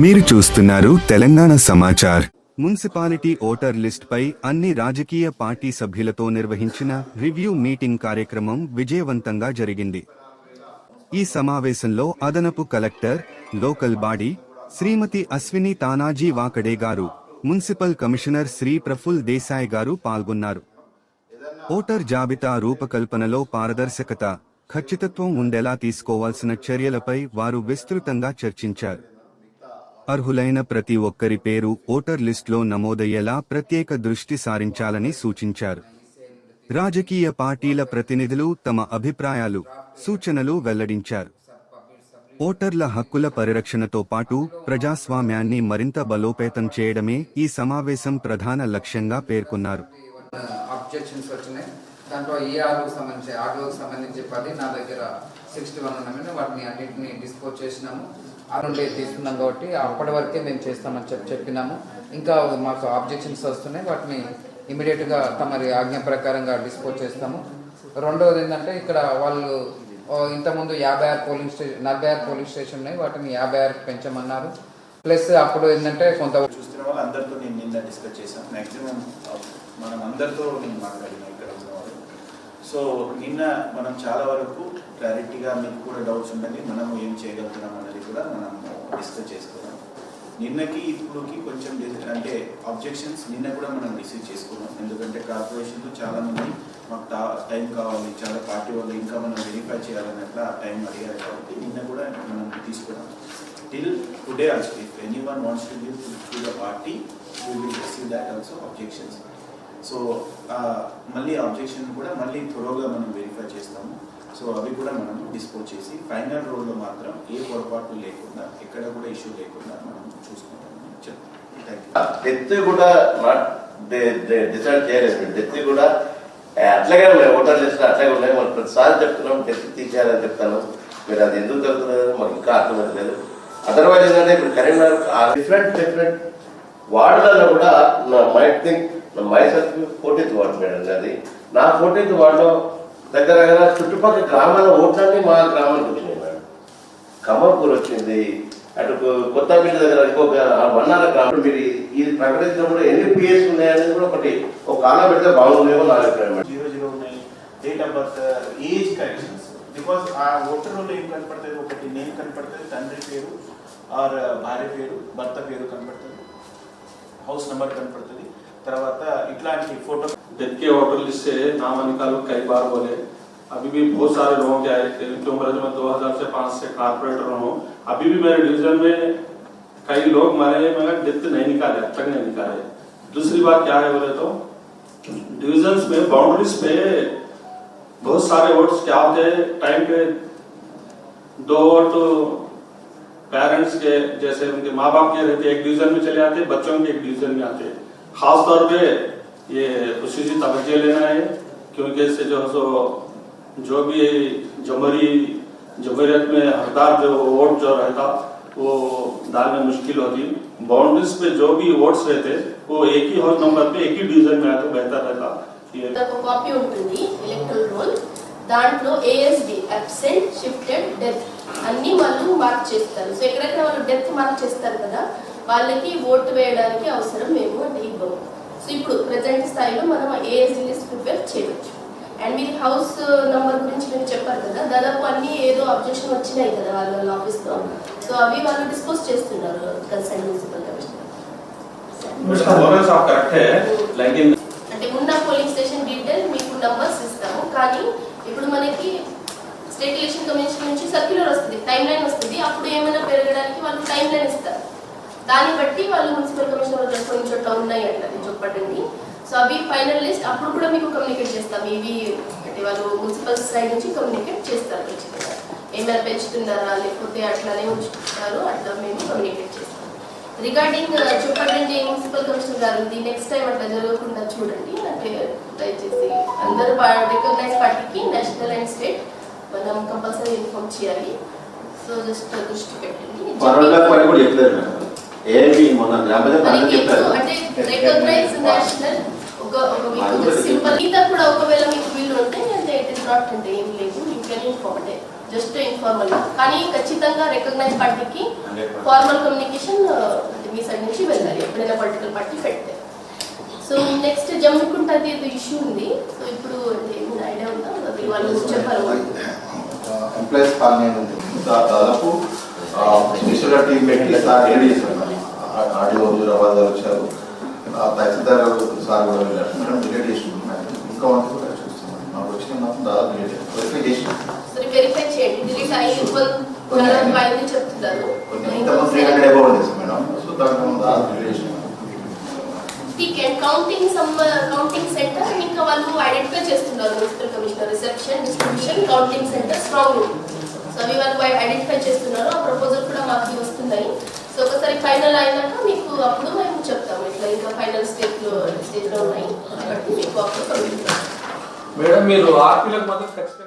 మీరు చూస్తున్నారు Telangana Samachar. Municipality voter list పై అన్ని రాజకీయ పార్టీ సభ్యులతో నిర్వహించిన రివ్యూ మీటింగ్ కార్యక్రమం విజయవంతంగా జరిగింది. ఈ సమావేశంలో అదనపు collector local body Shrimati Ashwini Tanaji Wakade గారు మున్సిపల్ కమిషనర్ శ్రీ ప్రఫుల్ దేశాయ్ గారు పాల్గొన్నారు. ఓటర్ జాబితా రూపకల్పనలో పారదర్శకత ఖచ్చితత్వం ఉండేలా తీసుకోవాల్సిన చర్యలపై వారు విస్తృతంగా చర్చించారు. అర్హులైన ప్రతి ఒక్కరి పేరు ఓటర్ లిస్టులో నమోదయ్యేలా ప్రత్యేక దృష్టి సారించాలని సూచించారు. రాజకీయ పార్టీల ప్రతినిధులు తమ అభిప్రాయాలు సూచనలు వెల్లడించారు. ఓటర్ల హక్కుల పరిరక్షణతో పాటు ప్రజాస్వామ్యాన్ని మరింత బలోపేతం చేయడమే ఈ సమావేశం ప్రధాన లక్ష్యంగా పేర్కొన్నారు. దాంట్లో ఏ దాంట్లో సంబంధించి ఆర్ఓకి సంబంధించి పది నా దగ్గర సిక్స్టీ వన్ ఉన్నామని వాటిని అన్నింటినీ డిస్పోజ్ చేసినాము. నుండి తీసుకున్నాం కాబట్టి అప్పటి వరకే మేము చేస్తామని చెప్పి చెప్పినాము. ఇంకా మాకు ఆబ్జెక్షన్స్ వస్తున్నాయి. వాటిని ఇమీడియట్గా తమరి ఆజ్ఞ ప్రకారంగా డిస్పోజ్ చేస్తాము. రెండవది ఏంటంటే ఇక్కడ వాళ్ళు ఇంతకుముందు యాభై ఆరు పోలింగ్ స్టేషన్ నలభై ఆరు పోలింగ్ స్టేషన్ ఉన్నాయి. వాటిని యాభై ఆరుకి పెంచమన్నారు. ప్లస్ అప్పుడు ఏంటంటే కొంత చూస్తున్న వాళ్ళు అందరితో నేను నిన్న డిస్కస్ చేశాను. మ్యాక్సిమం మనం అందరితో నేను మాట్లాడిన. సో నిన్న మనం చాలా వరకు క్లారిటీగా మీకు కూడా డౌట్స్ ఉండని మనము ఏం చేయగలుగుతున్నాం అనేది కూడా మనం డిస్కస్ చేసుకున్నాం నిన్నకి ఇప్పుడుకి కొంచెం అంటే అబ్జెక్షన్స్ నిన్న కూడా మనం రిసీవ్ చేసుకున్నాం. ఎందుకంటే కార్పొరేషన్లో చాలా మంది మాకు టా- టైం కావాలి చాలా పార్టీ వాళ్ళు ఇంకా మనం వెరిఫై చేయాలన్నట్లా టైం అడిగారు కాబట్టి నిన్న కూడా మనం తీసుకున్నాం. Till today also if any one wants to give to the party we will receive that also objections so మళ్ళీ అబ్జెక్షన్ కూడా మళ్ళీ త్వరగా మనం వెరిఫై చేస్తాము. సో అవి కూడా మనం డిస్పోజ్ చేసి ఫైనల్ రోల్లో మాత్రం ఏ పొరపాటు లేకుండా ఎక్కడ కూడా ఇష్యూ లేకుండా మనం చూసుకుంటామని చెప్తాం డెత్ కూడా డిసైడ్ చేయలేదు. డెత్ కూడా అట్లాగే ఉన్నాయి ఓటర్ లిస్ట్ అట్లాగే ఉన్నాయి మనం ప్రతిసారి చెప్తున్నాం డెత్ తీసేయాలని చెప్తాను. మీరు అది ఎందుకు జరుగుతున్నారు మాకు ఇంకా అర్థమవుతలేదు అదర్వైజ్ ఏంటంటే ఇప్పుడు కరీంనగర్ డిఫరెంట్ డిఫరెంట్ వార్డులలో కూడా మైట్ థింక్ నా మైసెల్ఫ్ ఫోర్టీన్త్ వార్డు మేడం అది నా ఫోర్టీన్త్ వార్డులో దగ్గర దగ్గర చుట్టుపక్కల గ్రామాల ఓట్లన్నీ మా గ్రామానికి వచ్చినాయి మేడం. కమర్పూర్ వచ్చింది. అటు కొత్తపేట దగ్గర ఇంకొక వన్నాల గ్రామం మీరు ఇది ప్రకటించినప్పుడు ఎన్ని పిఎస్ ఉన్నాయనేది కూడా ఒకటి ఒక కాలం పెడితే బాగుందేమో నా అభిప్రాయం మేడం. జీరో జీరో ఉన్నాయి date of birth age corrections because ఆ ఓటర్లో ఏం కనపడుతుంది? ఒకటి నేమ్ కనపడుతుంది తండ్రి పేరు ఆర్ భార్య పేరు భర్త పేరు కనపడుతుంది. హౌస్ నెంబర్ కనపడుతుంది. తర్వాత ఇట్లాంటి ఫోటో डेथ के वोटर लिस्ट से नाम निकालो कई बार बोले अभी भी बहुत सारे लोगों के आए थे उनकी उम्र मैं 2000 से 5 से कारपोरेटर हूँ अभी भी मेरे डिवीजन में कई लोग मरे मगर डेथ नहीं निकाले अब तक नहीं निकाले दूसरी बात क्या है बोले तो डिविजन्स में बाउंड्रीज पे बहुत सारे वोट्स क्या होते हैं टाइम पे दो वोट पेरेंट्स के जैसे उनके माँ बाप के रहते एक डिवीजन में चले आते बच्चों के एक डिवीजन में आते खास तौर पे ये उसी से तवज्जो लेना है क्योंकि इससे जो है सो जो भी जमहरी जमहूरियत में हकदार जो वोट जो रहता वो डालने मुश्किल होती बाउंड्रीज पे जो भी वोट्स रहते वो एक ही हाउस नंबर पे एक ही डिवीजन में आए तो बेहतर रहता ये ఒక కాపీ ఉంటుంది ఎలక్ట్రల్ రోల్ దాంట్లో ఏఎస్డి అబ్సెంట్ షిఫ్టెడ్ డెత్ అన్ని వాళ్ళు మార్క్ చేస్తారు సో ఎక్కడెక్కడ వాళ్ళు డెత్ మార్క్ చేస్తారు కదా వాళ్ళకి ఓటు వేయడానికి అవసరం మేము అంటే ఇవ్వము. సో ఇప్పుడు ప్రజెంట్ స్థాయిలో మనం ఏఎస్ లిస్ట్ ప్రిపేర్ చేయవచ్చు. అండ్ మీరు హౌస్ నంబర్ గురించి మీరు చెప్పారు కదా దాదాపు అన్ని ఏదో అబ్జెక్షన్ వచ్చినాయి కదా వాళ్ళ ఆఫీస్లో. సో అవి వాళ్ళు డిస్పోజ్ చేస్తున్నారు కన్సర్న్ మున్సిపల్ కమిషనర్ అంటే ఉన్న పోలింగ్ స్టేషన్ డీటెయిల్ మీకు నంబర్స్ ఇస్తాము. కానీ ఇప్పుడు మనకి స్టేట్ ఎలక్షన్ కమిషన్ నుంచి సర్క్యులర్ వస్తుంది టైం లైన్ వస్తుంది. అప్పుడు ఏమైనా పెరగడానికి వాళ్ళు టైం లైన్ ఇస్తారు. దాన్ని బట్టి వాళ్ళు మున్సిపల్ కమిషనర్ దగ్గర కొన్ని చోట్ల ఉన్నాయి అన్నది చెప్పండి సో అవి ఫైనల్ లిస్ట్ అప్పుడు కూడా మీకు కమ్యూనికేట్ చేస్తాం. ఇవి అంటే వాళ్ళు మున్సిపల్ సైడ్ నుంచి కమ్యూనికేట్ చేస్తారు ఖచ్చితంగా. ఏమైనా పెంచుతున్నారా? లేకపోతే అట్లానే ఉంచుతున్నారు అట్లా మేము కమ్యూనికేట్ చేస్తాం. రిగార్డింగ్ uh, చెప్పండి మున్సిపల్ కమిషనర్ గారు ది నెక్స్ట్ టైం అట్లా జరగకుండా చూడండి. అంటే దయచేసి అందరూ రికగ్నైజ్ పార్టీకి నేషనల్ అండ్ స్టేట్ మనం కంపల్సరీ ఇన్ఫార్మ్ చేయాలి. సో జస్ట్ దృష్టి పెట్టండి. ఏమి మొన్న గ్రామ మనకి చెప్పారు. మీకు కూడా ఒకవేళ మీకు వీలు ఉంటే అంటే ఇట్ ఇస్ నాట్ అంటే ఏం లేదు. ఇన్ఫార్మ్ అంటే జస్ట్ ఇన్ఫార్మల్ కానీ ఖచ్చితంగా రికగ్నైజ్ పార్టీకి 100%. ఫార్మల్ కమ్యూనికేషన్ మీ సైడ్ నుంచి వెళ్ళాలి. ఎప్పుడైనా పొలిటికల్ పార్టీ పెడితే సో నెక్స్ట్ జమ్మికుంటది ఇష్యూ ఉంది. సో ఇప్పుడు ఏమైనా ఐడియా ఉందా? వాళ్ళు చెప్పారు. ఎంప్లాయీస్ కాలనీ అని ఉంది దా- దాదాపు స్పెషల్ టీం పెట్టి సార్ రెడీ చేశారు? ఆడియో హుజురాబాద్ గారు వచ్చారు. తహసీల్దార్ గారు సార్ కూడా వెళ్ళారు. మేడం డిలేట్ ఇంకా వన్ కూడా చూస్తున్నాం. మాకు వచ్చిన మాత్రం దాదాపు డిలేట్ వెరిఫై చేసి సరే వెరిఫై చేయండి. డిలీట్ అయ్యి కొన్ని అయింది చెప్తున్నారు. కొన్ని ఇంతకుముందు త్రీ హండ్రెడ్ అబౌవ్ ఉంది సార్ మేడం. సో దాంట్లో దాదాపు డిలేట్ చేసినాం ticket counting some counting centre ఇంకా వాళ్ళు ఐడెంటిఫై చేస్తున్నారు. Municipal commissioner reception distribution counting centre strong room so అవి వాళ్ళు ఐడెంటిఫై చేస్తున్నారు. ఆ ప్రపోజల్ కూడా మాకు వస్తున్నాయి. ఫైనల్ అయినాక మీకు అప్పుడు మేము చెప్తాము. ఇట్లా ఇంకా ఫైనల్ స్టేజ్లో స్టేజ్లో ఉన్నాయి. కాబట్టి మీకు అప్పుడు మేడం మీరు ఆర్పీలకు మాత్రం ఖచ్చితంగా